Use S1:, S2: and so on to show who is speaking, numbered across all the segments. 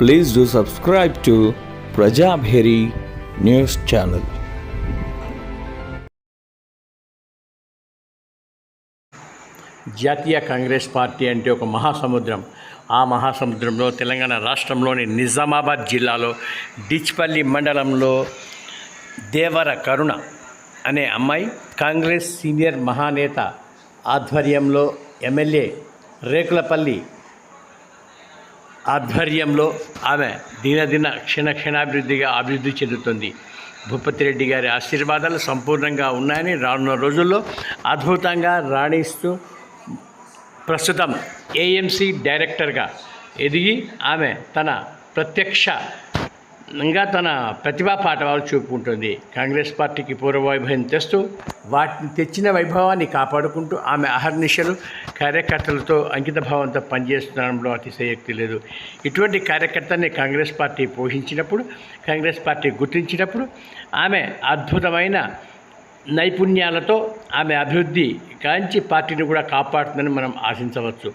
S1: Please do subscribe to Prajabheri news channel.
S2: జాతీయ Congress party అంటే ఒక మహాసముద్రం. ఆ మహాసముద్రంలో తెలంగాణ రాష్ట్రంలోని నిజామాబాద్ జిల్లాలో డిచ్పల్లి మండలంలో దేవర కరుణ అనే అమ్మాయి కాంగ్రెస్ సీనియర్ మహానేత ఆధ్వర్యంలో ఎమ్మెల్యే రేకులపల్లి ఆధ్వర్యంలో ఆమె దినదిన క్షణ క్షణాభివృద్ధిగా అభివృద్ధి చెందుతుంది. భూపతి రెడ్డి గారి ఆశీర్వాదాలు సంపూర్ణంగా ఉన్నాయని రానున్న రోజుల్లో అద్భుతంగా రాణిస్తూ ప్రస్తుతం ఏఎంసీ డైరెక్టర్గా ఎదిగి ఆమె తన ప్రత్యక్ష ఇంకా తన ప్రతిభా పాఠవాలు చూపుకుంటుంది. కాంగ్రెస్ పార్టీకి పూర్వ వైభవం తెస్తూ వాటిని తెచ్చిన వైభవాన్ని కాపాడుకుంటూ ఆమె అహర్నిశలు కార్యకర్తలతో అంకిత భావంతో పనిచేస్తుండడంలో అతిశయోక్తి లేదు. ఇటువంటి కార్యకర్తని కాంగ్రెస్ పార్టీ పోషించినప్పుడు కాంగ్రెస్ పార్టీ గుర్తించినప్పుడు ఆమె అద్భుతమైన నైపుణ్యాలతో ఆమె అభివృద్ధి కాంచి పార్టీని కూడా కాపాడుతుందని మనం ఆశించవచ్చు.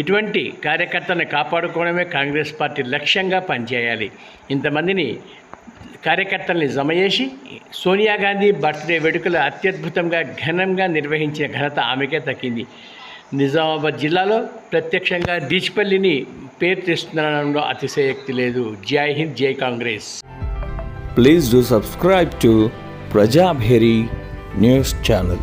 S2: ఇటువంటి కార్యకర్తలను కాపాడుకోవడమే కాంగ్రెస్ పార్టీ లక్ష్యంగా పనిచేయాలి. ఇంతమందిని కార్యకర్తల్ని జమ చేసి సోనియా గాంధీ బర్త్డే వేడుకలు అత్యద్భుతంగా ఘనంగా నిర్వహించిన ఘనత ఆమెకే దక్కింది. నిజామాబాద్ జిల్లాలో ప్రత్యక్షంగా డీచ్పల్లిని పేరు తెస్తుందనడంలో అతిశయోక్తి లేదు. జై హింద్ జై Congress.
S1: Please do subscribe to Prajabheri news channel